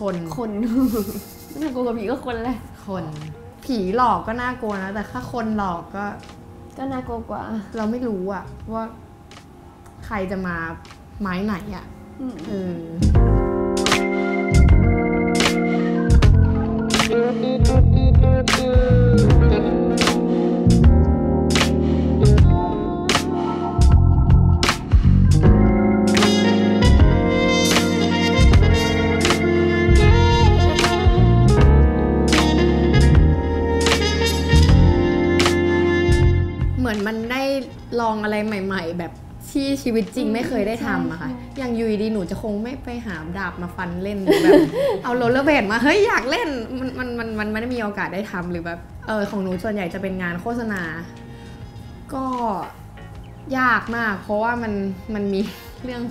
คนคนน่ากลัวกว่าผีก็คนแหละคน ผีหลอกก็น่ากลัวนะแต่ถ้าคนหลอกก็ ก็น่ากลัวกว่า เราไม่รู้อะว่า ใครจะมาไม้ไหนอะอืมเออเหมื มันได้ลองอะไรใหม่ ๆ แบบที่ชีวิตจริงไม่เคยได้ทำอะค่ะ อย่างอยูดีๆหนูจะคงไม่ไปหาดาบมาฟันเล่นหรือแบบเอาโรลเลอร์เบลดมาเฮ้ยอยากเล่นมันมันมันมันไม่ได้มีโอกาสได้ทำหรือแบบเออของหนูส่วนใหญ่จะเป็นงานโฆษณา ก็ยากมาก เพราะว่ามันมันมีเรื่อง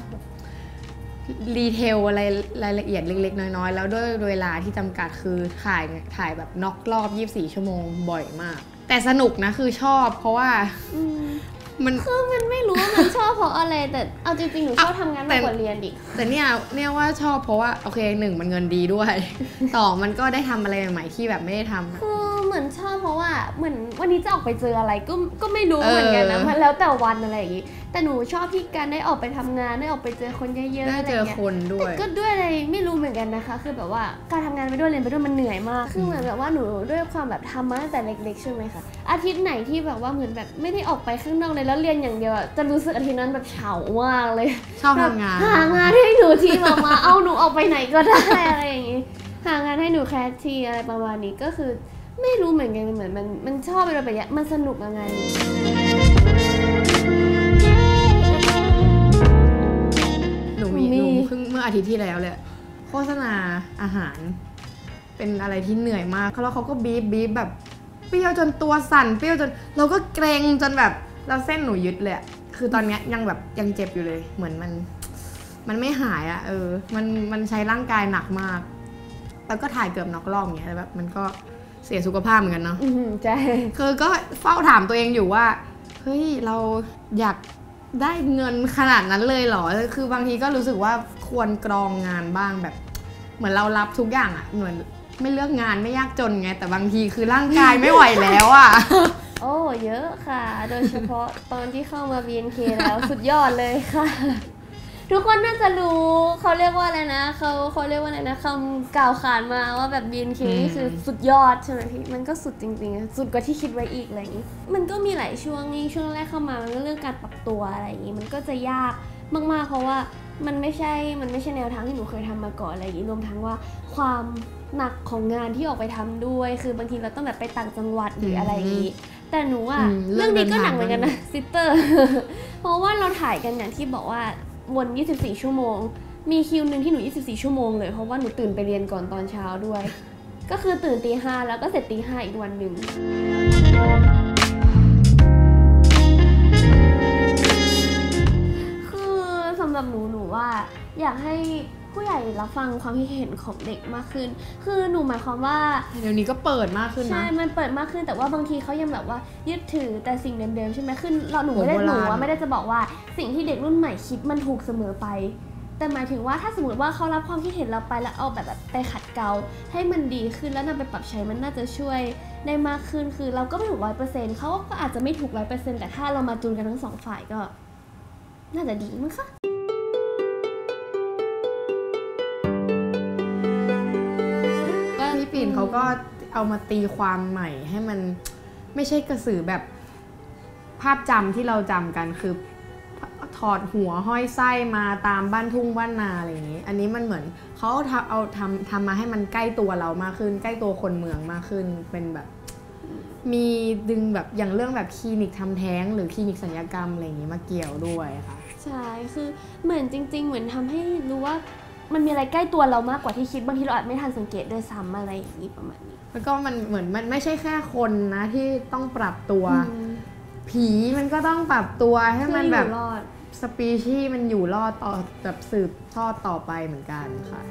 รีเทลอะไรรายละเอียดเล็ก ๆ น้อยๆ แล้วด้วยเวลาที่จำกัดคือถ่ายถ่ายแบบน็อกรอบ 24 ชั่วโมงบ่อยมาก แต่สนุกนะคือชอบเพราะว่าอืมมันคือมันไม่รู้ว่ามันชอบเพราะอะไร แต่เอาจริงๆหนูชอบทำงานมากกว่าเรียนดิแต่เนี่ยเนี่ยว่าชอบเพราะว่าโอเคหนึ่งมันเงินดีด้วยต่อมันก็ได้ทำอะไรใหม่ๆที่แบบไม่ได้ทำอะคือเห มือนชอบเพราะว่าเหมือนวันนี้จะออกไปเจออะไรก็ก็ไม่รู้เหมือนกันนะเออมันแล้วแต่วันอะไรอย่างงี้แต่หนูชอบที่การได้ออกไปทำงานได้ออกไปเจอคนเยอะๆได้อะไรเจออย่างเงี้ยคนด้วแต่ยก็ด้วยอะไรไม่รู้เหมือนกันนะคะ คือแบบว่าการทำงานไปด้วยเรียนไปด้วยมันเหนื่อยมากคือเหมือนแบบว่าหนูด้วยความแบบทำมาตั้งแต่เล็กๆใช่ไหมคะอาทิตย์ไหนที่แบบว่าเหมือนแบบไม่ได้ออกไปข้างนอกเลยแล้วเรียนอย่างเดียวอะจะรู้สึกอาทิตย์นั้นแบบเฉามากเลยชอบทำงานหางานให้หนูทีมามาเอาหนูออกไปไหนก็ได้อะไรอย่างงี้หางานให้หนูแคสทีอะไรประมาณนี้ก็คือ ไม่รู้เหมือนกันเหมือนมันมันชอบไปแบบเนี้ยมันสนุกกับงานนี้หนูมีมีหนูเพิ่งเมื่ออาทิตย์ที่แล้วเลยโฆษณาอาหาร เป็นอะไรที่เหนื่อยมากแล้วเขาก็บีบบีบแบบเปรี้ยวจนตัวสั่นเปรี้ยวจน เราก็เกรงจนแบบเราเส้นหนูยึดเลยอะคือตอนเนี้ยยังแบบยังเจ็บอยู่เลย เหมือนมัน มันไม่หายอะเออ มันมันใช้ร่างกายหนักมาก แล้วก็ถ่ายเกือบนอกรอบอย่างเงี้ยแล้วแบบมันก็ เสียสุขภาพเหมือนกันเนาะอืมใช่คือก็เฝ้าถามตัวเองอยู่ว่าเฮ้ยเราอยากได้เงินขนาดนั้นเลยเหรอ คือบางทีก็รู้สึกว่าควรกรองงานบ้างแบบ เหมือนเรารับทุกอย่างอะเหมือนไม่เลือกงานไม่ยากจนไง แต่บางทีคือร่างกายไม่ไหวแล้วอะโอ้เยอะค่ะ โดยเฉพาะตอนที่เข้ามา BNK แล้วสุดยอดเลยค่ะ ทุกคนน่าจะรู้เขาเรียกว่าอะไรนะเขาเขาเรียกว่าอะไรนะคำกล่าวขานมาว่าแบบ BNK อืมนี่คือสุดยอดใช่ไหมพี่มันก็สุดจริงๆอะสุดกว่าที่คิดไว้อีกอะไรอย่างนี้มันก็มีหลายช่วงนี่ช่วงแรกเข้ามามันก็เรื่องการปรับตัวอะไรอย่างนี้มันก็จะยากมากๆ เพราะว่ามันไม่ใช่ มันไม่ใช่แนวทางที่หนูเคยทำมาก่อนอะไรอย่างนี้รวมทั้งว่าความหนักของงานที่ออกไปทำด้วย คือบางทีเราต้องแบบไปต่างจังหวัดหรืออะไรอย่างนี้แต่หนูอะอืมเรื่เรื่อองงนี้เดินก็ทางหนักเหมือนกันนะซิสเตอร์ เพราะว่าเราถ่ายกันอย่างที่บอกว่า วน 24 ชั่วโมง มีคิวหนึ่งที่หนู 24 ชั่วโมงเลย เพราะว่าหนูตื่นไปเรียนก่อนตอนเช้าด้วย ก็คือตื่นตีห้าแล้วก็เสร็จตีห้าอีกวันหนึ่งคือสำหรับหนูหนูว่าอยากให้ ผู้ใหญ่รับฟังความคิดเห็นของเด็กมากขึ้น คือหนูหมายความว่าเดี๋ยวนี้ก็เปิดมากขึ้นใช่นะมันเปิดมากขึ้น แต่ว่าบางทีเขายังแบบว่ายึดถือแต่สิ่งเดิมๆใช่ไหมคือเราหนูไม่ได้โบหรานูณอะไม่ได้จะบอกว่าสิ่งที่เด็กรุ่นใหม่คิดมันถูกเสมอไป แต่หมายถึงว่าถ้าสมมติว่าเขารับความคิดเห็นเราไปแล้วเอาแบบแบบไปขัดเกลาให้มันดีขึ้นแล้วนำไปปรับใช้มันน่าจะช่วยได้มากขึ้น คือเราก็ไม่ถูกร้อยเปอร์เซ็นต์เขาก็อาจจะไม่ถูกร้อยเปอร์เซ็นต์แต่ถ้าเรามาจูนกันทั้งสองฝ่ายก็ น่าจะดีมั้งคะ เขาก็เอามาตีความใหม่ให้มันไม่ใช่กระสือแบบภาพจำที่เราจำกันคือถอดหัวห้อยไส้มาตามบ้านทุ่งบ้านนาอะไรอย่างนี้ อันนี้มันเหมือนเขาเอาทำเอาทำทำมาให้มันใกล้ตัวเรามากขึ้น ใกล้ตัวคนเมืองมากขึ้นเป็นแบบ มีดึงแบบอย่างเรื่องแบบคลินิกทำแท้ง หรือคลินิกสัญญกรรมอะไรอย่างนี้มาเกี่ยวด้วยค่ะใช่คือเหมือนจริง ๆ เหมือนทำให้รู้ว่า มันมีอะไรใกล้ตัวเรามากกว่าที่คิดบางทีเราอาจไม่ทันสังเกตด้วยซ้ำอะไรอย่างนี้ประมาณนี้ แล้วก็มันเหมือนมันไม่ใช่แค่คนนะที่ต้องปรับตัวอืมผีมันก็ต้องปรับตัวให้มันแบบเพื่ออยู่รอดสปีชีส์มันอยู่รอดต่อแบบสืบทอดต่อไปเหมือนกันค่ะ